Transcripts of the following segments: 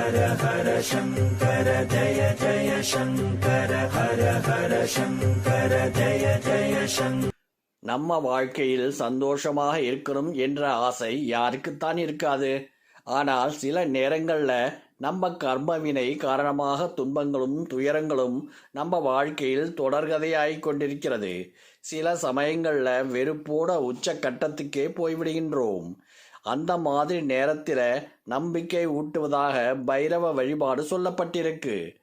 ஹர ஹர சங்கர ஜய ஜய சங்கர ஹர ஹர சங்கர ஜய ஜய சங்கர நம்ம வாழ்க்கையில் சந்தோஷமாக இருக்கணும் என்ற ஆசை யாருக்குத்தான் இருக்காது. ஆனால் சில நேரங்களில் நம்ம கர்மவினை காரணமாக துன்பங்களும் துயரங்களும் நம்ம வாழ்க்கையில் தொடர்கதையாய் கொண்டிருக்கிறது. சில சமயங்களில் வெறுப்போட உச்ச கட்டத்துக்கே போய்விடுகின்றோம். அந்த மாதிரி நேரத்தில் நம்பிக்கை ஊட்டுவதாக பைரவ வழிபாடு சொல்லப்பட்டிருக்கு.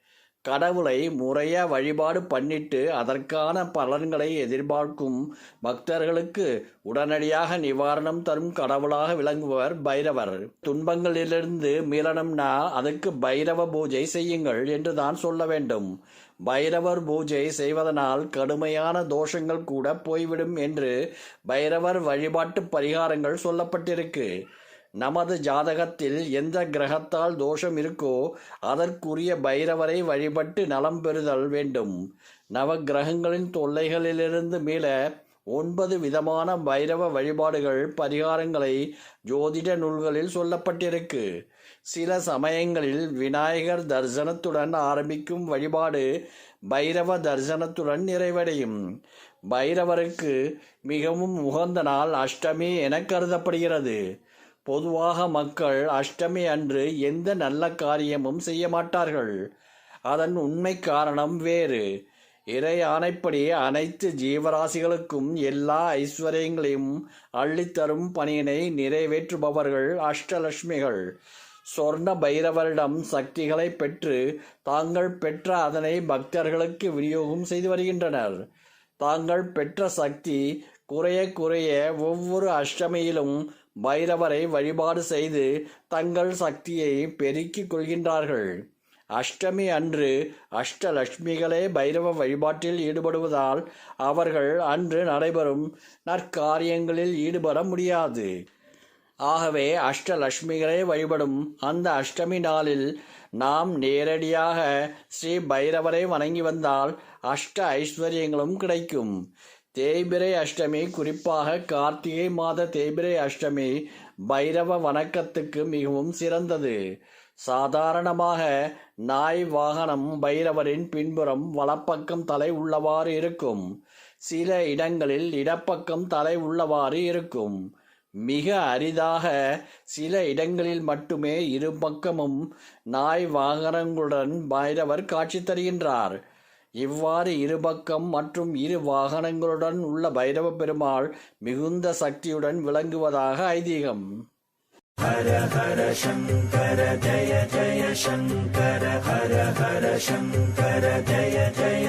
கடவுளை முறையாக வழிபாடு பண்ணிட்டு அதற்கான பலன்களை எதிர்பார்க்கும் பக்தர்களுக்கு உடனடியாக நிவாரணம் தரும் கடவுளாக விளங்குவர் பைரவர். துன்பங்களிலிருந்து மீளணும்னா அதுக்கு பைரவ பூஜை செய்யுங்கள் என்று தான் சொல்ல வேண்டும். பைரவர் பூஜை செய்வதனால் கடுமையான தோஷங்கள் கூட போய்விடும் என்று பைரவர் வழிபாட்டு பரிகாரங்கள் சொல்லப்பட்டிருக்கு. நமது ஜாதகத்தில் எந்த கிரகத்தால் தோஷம் இருக்கோ அதற்குரிய பைரவரை வழிபட்டு நலம் பெறுதல் வேண்டும். நவ கிரகங்களின் தொல்லைகளிலிருந்து மீள ஒன்பது விதமான பைரவ வழிபாடுகள் பரிகாரங்களை ஜோதிட நூல்களில் சொல்லப்பட்டிருக்கு. சில சமயங்களில் விநாயகர் தரிசனத்துடன் ஆரம்பிக்கும் வழிபாடு பைரவ தரிசனத்துடன் நிறைவடையும். பைரவருக்கு மிகவும் உகந்த நாள் அஷ்டமி என கருதப்படுகிறது. பொதுவாக மக்கள் அஷ்டமி அன்று எந்த நல்ல காரியமும் செய்ய மாட்டார்கள் அதன் உண்மை காரணம் வேறு. இறை ஆணைப்படி அனைத்து ஜீவராசிகளுக்கும் எல்லா ஐஸ்வர்யங்களையும் அள்ளித்தரும் பணியினை நிறைவேற்றுபவர்கள் அஷ்டலட்சுமிகள். சொர்ண பைரவரிடம் சக்திகளை பெற்று தாங்கள் பெற்ற அதனை பக்தர்களுக்கு விநியோகம் செய்து வருகின்றனர். தாங்கள் பெற்ற சக்தி குறைய குறைய ஒவ்வொரு அஷ்டமியிலும் பைரவரை வழிபாடு செய்து தங்கள் சக்தியை பெருக்கிக் கொள்கின்றார்கள். அஷ்டமி அன்று அஷ்டலட்சுமிகளே பைரவ வழிபாட்டில் ஈடுபடுவதால் அவர்கள் அன்று நடைபெறும் நற்காரியங்களில் ஈடுபட முடியாது. ஆகவே அஷ்டலட்சுமிகளை வழிபடும் அந்த அஷ்டமி நாளில் நாம் நேரடியாக ஸ்ரீ பைரவரை வணங்கி வந்தால் அஷ்ட ஐஸ்வர்யங்களும் கிடைக்கும். தேய்பிரை அஷ்டமி குறிப்பாக கார்த்திகை மாத தேய்பிரை அஷ்டமி பைரவ வணக்கத்துக்கு மிகவும் சிறந்தது. சாதாரணமாக நாய் வாகனம் பைரவரின் பின்புறம் வலப்பக்கம் தலை உள்ளவாறு இருக்கும். சில இடங்களில் இடப்பக்கம் தலை உள்ளவாறு இருக்கும். மிக அரிதாக சில இடங்களில் மட்டுமே இரு பக்கமும் நாய் வாகனங்களுடன் பைரவர் காட்சி தருகின்றார். இவ்வாறு இருபக்கம் மற்றும் இரு வாகனங்களுடன் உள்ள பைரவ பெருமாள் மிகுந்த சக்தியுடன் விளங்குவதாக ஐதீகம். ஹர ஹர சங்கர ஜய ஜய சங்கர ஹர ஹர சங்கர ஜய ஜய